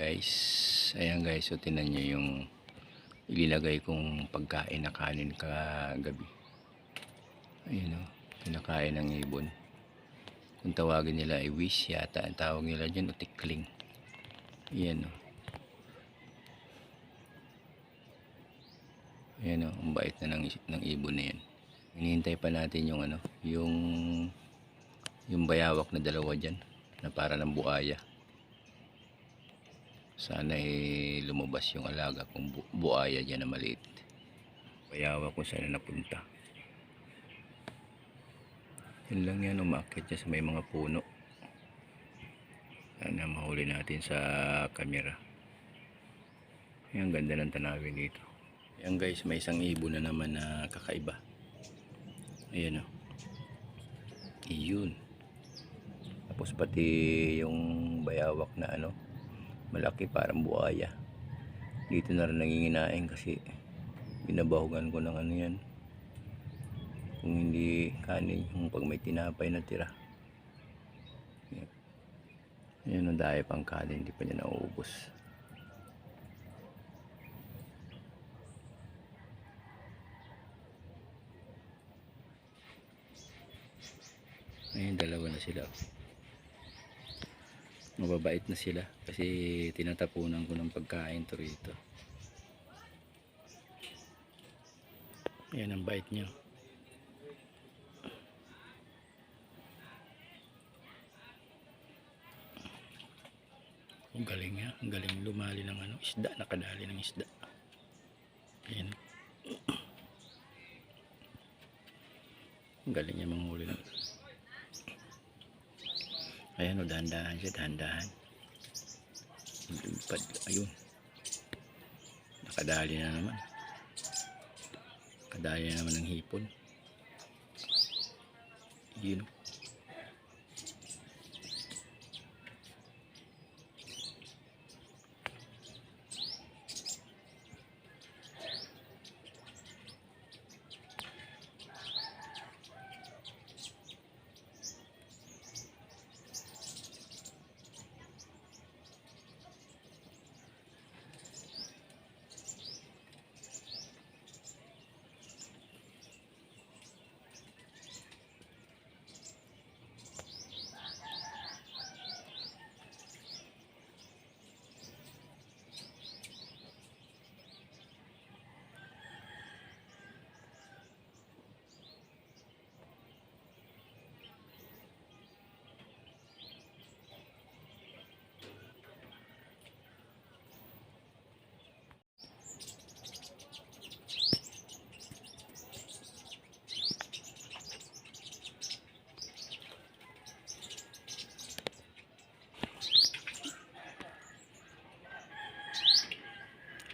Guys, ayan guys, so tinan nyo yung ilinagay kong pagkain na kanin kagabi. Ayun o, pinakain ng ibon. Kung tawagin nila ay wish yata, ang tawag nila dyan o tikling. Ayan o. Ayan o, ang bait na ng, ng ibon na yan. Hinihintay pa natin yung ano, yung yung bayawak na dalawa dyan na para ng buaya sana eh lumabas yung alaga kung bu- buaya dyan na maliit. Bayawak kung saan na napunta. Yun lang yan umakit dyan sa may mga puno. Sana mahuli natin sa kamera. Yan ganda ng tanawin dito. Yan guys may isang ibon na naman na kakaiba. Ayan o iyon tapos pati yung bayawak na ano malaki parang buhaya. Dito na rin nanginginain kasi binabahugan ko ng ano yan. Kung hindi kanin yung pag may tinapay na tira. Yan. Ang dahil pang kanin hindi pa niya nauubos. Ayun dalawa na sila mababait na sila kasi tinatapunan ko ng pagkain to rito. Yan ang bait nyo ang galing nga ang galing lumali ng ano isda nakadali ng isda. Yan ang galing niya manghuli ng Ayan o, dahan-dahan siya, dahan-dahan. Ayun. Nakadali na naman. Nakadali na naman ng hipon. Yun. o.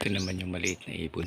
Ito naman yung maliit na ibon.